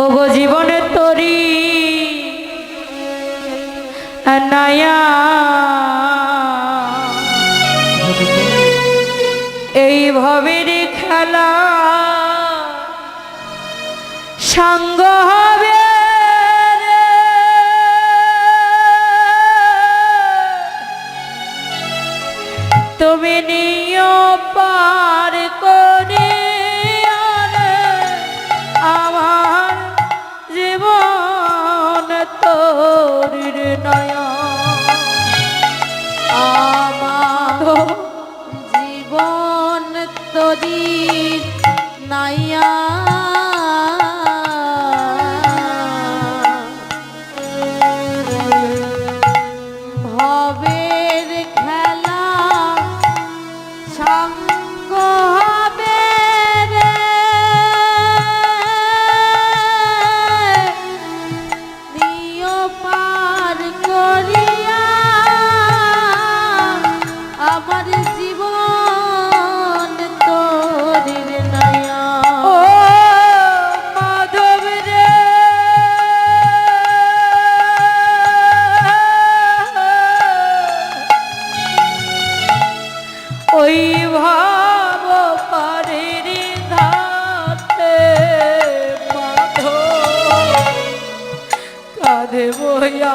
ওগো জীবনে তরি এই ভবির খেলা সাঙ্গ হবে তুমি নি নয় আমার জীবন তরি নাইয়া শৈভাব পারির ধাতে মাধ কাঁধে বয়া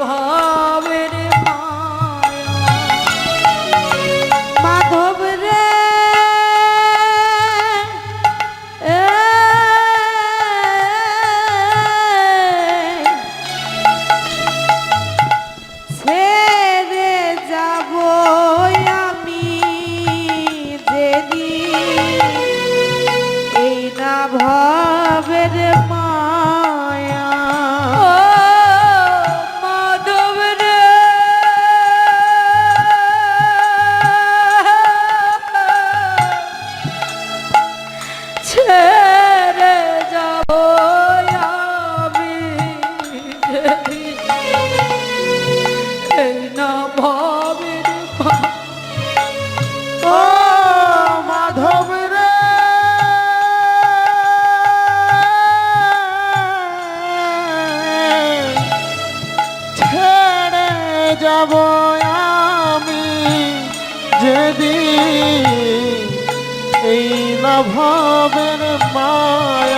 ভয় এই না ভাবের মায়া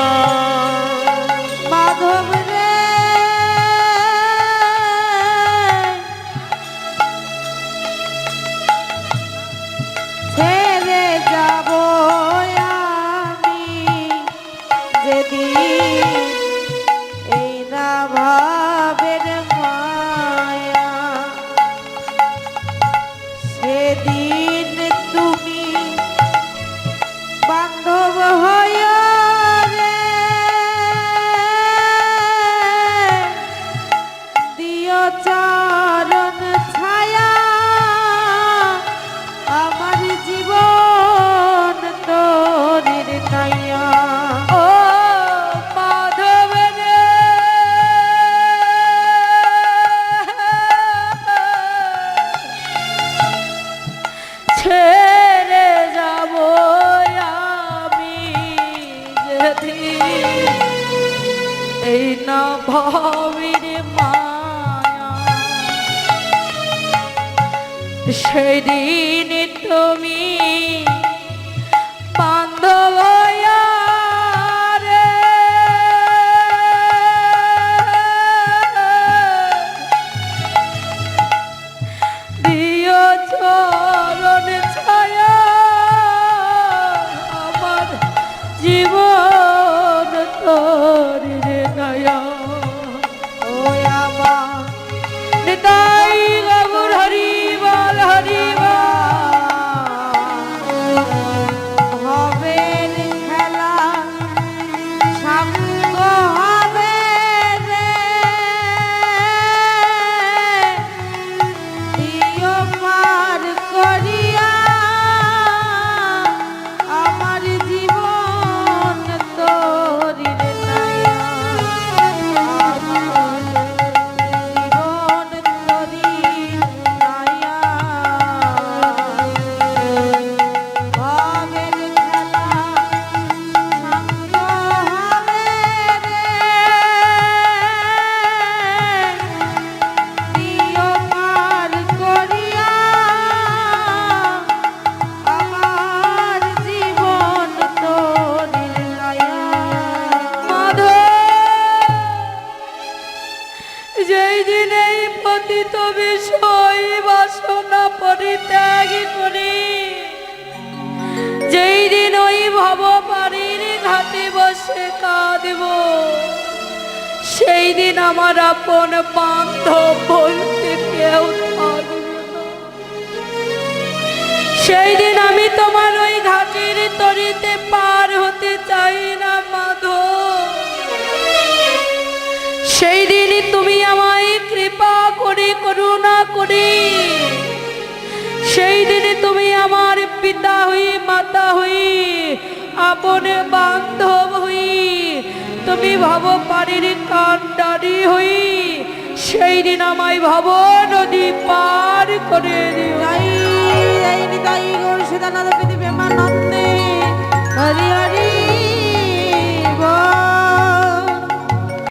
ভাবির মায়া। সেদিন তুমি কাঁদব সেই দিন আমার আপন বান্ধব বলতে কেউ সেই দিন আমি তোমার ওই ঘাটের তরিতে পার হতে চাই না, মাধব। সেই দিনই তুমি আমায় কৃপা করে, করুণা করে। সেই দিনে তুমি আমার পিতা হই মাতা হই আপন বান্ধব হই, তুমি ভব পানির কান্ডারি হই, সেই দিন আমায় ভব নদী পার করে দিও। আমার নন্দে হরি হরি